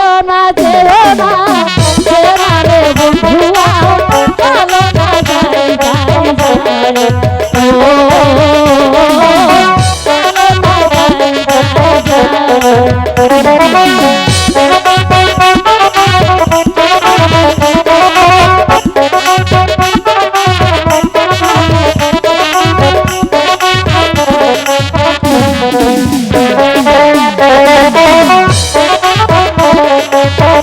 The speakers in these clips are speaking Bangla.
মারে বন্ধুয়া যেও না যেও না মারে বন্ধুয়া চলো না যাই যাই যাই।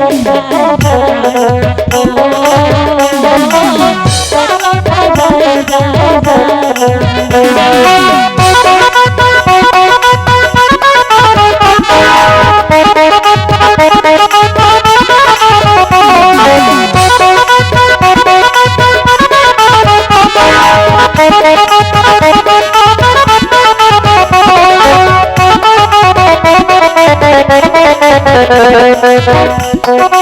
যায় অঙ্গ জ্বলিয়া তাই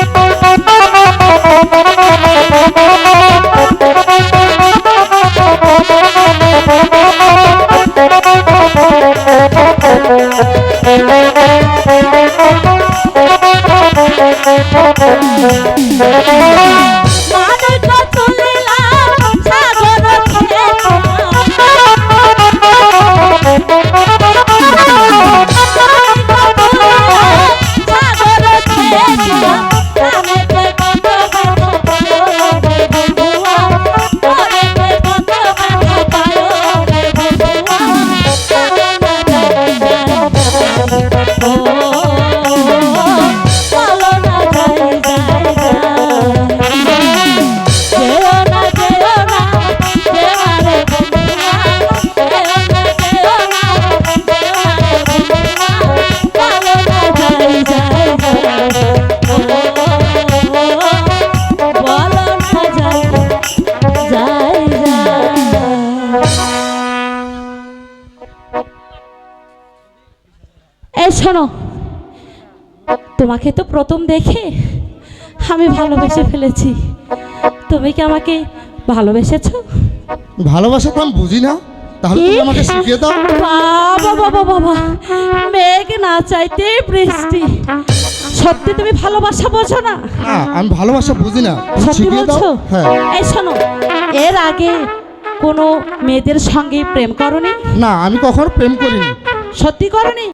এই শোনো তোমাকে তো প্রথম দেখে আমি ভালোবেসে ফেলেছি। তুমি কি আমাকে ভালোবেসেছ? ভালোবাসা তো আমি বুঝি না। তাহলে তুমি আমাকে শিখিয়ে দাও। বাবা বাবা বাবা মেঘ না চাইতে বৃষ্টি। সত্যি তুমি ভালোবাসা বোঝো না? আমি ভালোবাসা বুঝি না। সত্যি শিখিয়ে দাও। বলছো? হ্যাঁ। এই শোনো এর আগে কোনো মেয়েদের সঙ্গে প্রেম করনি? না আমি কখনো প্রেম করিনি। সত্যি করনি?